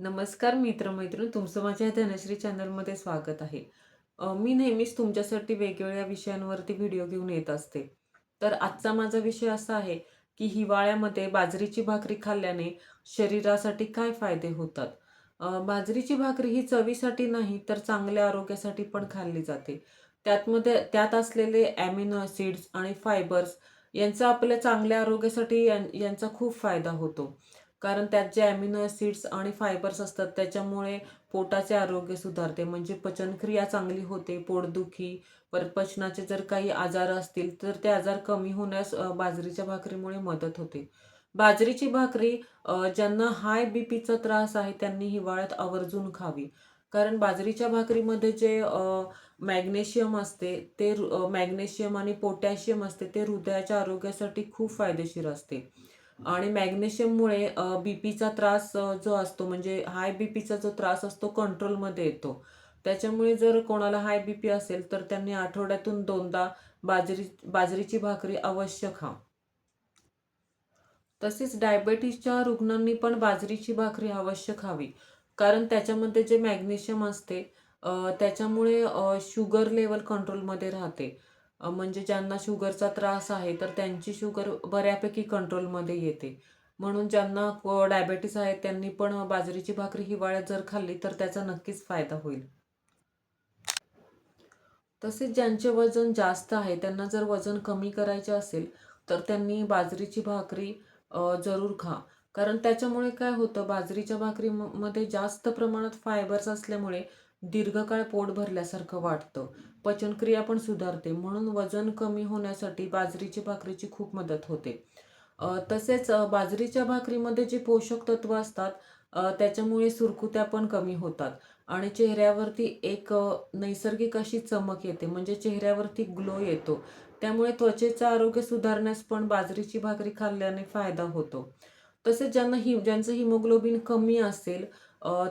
नमस्कार मित्रमैत्रिणी तुमचं माझ्या धनश्री चॅनलमध्ये स्वागत आहे. मी नेहमीच तुमच्यासाठी वेगवेगळ्या विषयांवरती व्हिडिओ घेऊन येत असते. तर आजचा माझा विषय असा आहे की हिवाळ्यामध्ये बाजरीची भाकरी खाल्ल्याने शरीरासाठी काय फायदे होतात? बाजरीची भाकरी ही चवीसाठी नाही तर चांगल्या आरोग्यासाठी पण खाल्ली जाते. त्यातमध्ये त्यात असलेले ॲमिनो ॲसिड्स आणि फायबर्स यांचा आपल्या चांगल्या आरोग्यासाठी यां- यांचा खूप फायदा होतो. कारण त्यात जे ॲमिनो ॲसिड्स आणि फायबर्स असतात त्याच्यामुळे पोटाचे आरोग्य सुधारते. म्हणजे पचनक्रिया चांगली होते पोटदुखी परत पचनाचे जर काही आजार असतील तर ते आजार कमी होण्यास बाजरीच्या भाकरीमुळे मदत होते. बाजरीची भाकरी ज्यांना हाय बी पीचा त्रास आहे त्यांनी हिवाळ्यात आवर्जून खावी. कारण बाजरीच्या भाकरीमध्ये जे मॅग्नेशियम असते ते मॅग्नेशियम आणि पोटॅशियम असते ते हृदयाच्या आरोग्यासाठी खूप फायदेशीर असते. आणि मॅग्नेशियममुळे बी पीचा त्रास जो असतो म्हणजे हाय बी पीचा जो त्रास असतो कंट्रोलमध्ये येतो. त्याच्यामुळे जर कोणाला हाय बी पी असेल तर त्यांनी आठवड्यातून दोनदा बाजरी बाजरीची भाकरी अवश्य खा. तसेच डायबेटीसच्या रुग्णांनी पण बाजरीची भाकरी अवश्य खावी. कारण त्याच्यामध्ये जे मॅग्नेशियम असते त्याच्यामुळे शुगर लेवल कंट्रोलमध्ये राहते. म्हणजे ज्यांना शुगरचा त्रास आहे तर त्यांची शुगर बऱ्यापैकी कंट्रोलमध्ये येते. म्हणून ज्यांना डायबेटीस आहे त्यांनी पण बाजरीची भाकरी हिवाळ्यात जर खाल्ली तर त्याचा नक्कीच फायदा होईल. तसेच ज्यांचे वजन जास्त आहे त्यांना जर वजन कमी करायचे असेल तर त्यांनी बाजरीची भाकरी जरूर खा. कारण त्याच्यामुळे काय होतं बाजरीच्या भाकरीमध्ये जास्त प्रमाणात फायबर्स असल्यामुळे दीर्घकाळ पोट भरल्यासारखं वाटतं. पचनक्रिया पण सुधारते म्हणून वजन कमी होण्यासाठी बाजरीची भाकरीची खूप मदत होते. तसेच बाजरीच्या भाकरीमध्ये जे पोषक तत्व असतात त्याच्यामुळे सुरकुत्या पण कमी होतात. आणि चेहऱ्यावरती एक नैसर्गिक अशी चमक येते म्हणजे चेहऱ्यावरती ग्लो येतो. त्यामुळे त्वचेचं आरोग्य सुधारण्यास पण बाजरीची भाकरी खाल्ल्याने फायदा होतो. तसेच ज्यांना हि ज्यांचं हिमोग्लोबिन कमी असेल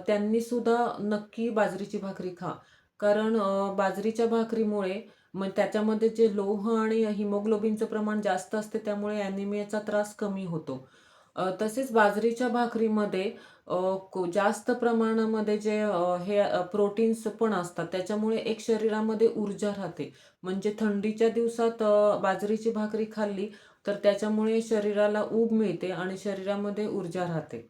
त्यांनी सुद्धा नक्की बाजरीची भाकरी खा. कारण बाजरीच्या भाकरीमुळे मग त्याच्यामध्ये जे लोह आणि हिमोग्लोबिनचं प्रमाण जास्त असते त्यामुळे ॲनिमियाचा त्रास कमी होतो. तसेच बाजरीच्या भाकरीमध्ये जास्त प्रमाणामध्ये जे हे प्रोटीन्स पण असतात त्याच्यामुळे एक शरीरामध्ये ऊर्जा राहते. म्हणजे थंडीच्या दिवसात बाजरीची भाकरी खाल्ली तर त्याच्यामुळे शरीराला ऊब मिळते आणि शरीरामध्ये ऊर्जा राहते.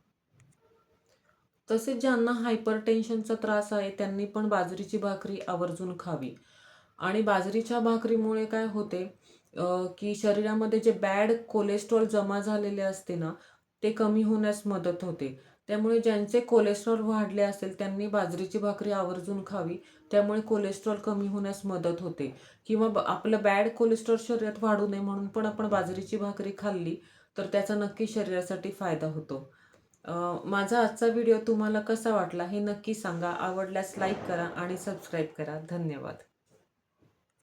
तसेच ज्यांना हायपर टेन्शनचा त्रास आहे त्यांनी पण बाजरीची भाकरी आवर्जून खावी. आणि बाजरीच्या भाकरीमुळे काय होते की शरीरामध्ये जे बॅड कोलेस्ट्रॉल जमा झालेले असते ना ते कमी होण्यास मदत होते. त्यामुळे ज्यांचे कोलेस्ट्रॉल वाढले असेल त्यांनी बाजरीची भाकरी आवर्जून खावी. त्यामुळे कोलेस्ट्रॉल कमी होण्यास मदत होते. किंवा आपलं बॅड कोलेस्ट्रॉल शरीरात वाढू नये म्हणून पण आपण बाजरीची भाकरी खाल्ली तर त्याचा नक्की शरीरासाठी फायदा होतो. माझा आजचा व्हिडिओ तुम्हाला कसा वाटला हे नक्की सांगा. आवडल्यास लाईक करा आणि सबस्क्राईब करा. धन्यवाद.